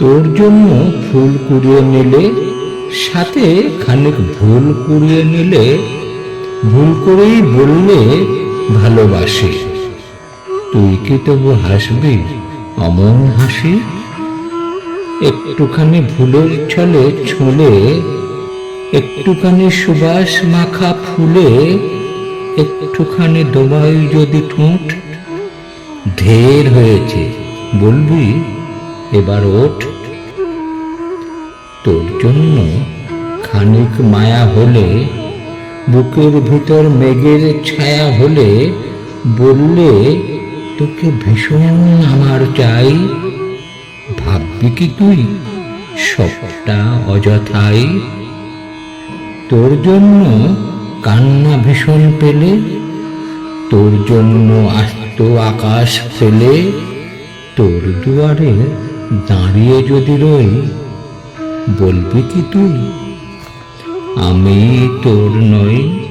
তোর জন্য ফুল কুড়িয়ে নিলে, সাথে খানিক ভুল কুড়িয়ে নিলে, ভুল করেই বললে ভালোবাসি। তুই কি তবু হাসবি, অমন হাসি? একটুখানি ভুলের ছলে ছুঁলে, একটুখানি সুবাস মাখা ফুলে, একটুখানি দোবাই যদি ঠোঁট, ঢের হয়েছে, বলবি এবার ওঠ। তোর জন্য খানিক মায়া হলে, বুকের ভিতর মেঘের ছায়া হলে, বললে, তোকে ভীষণ আমার চাই। ভাববি কি তুই? সবটা অযথাই। তোর জন্য কান্না ভীষণ পেলে, তোর জন্য আস্ত আকাশ ফেলে তোর দুয়ারে দাঁড়িয়ে যদি রই বলবি কি তুই? আমি তোর নই।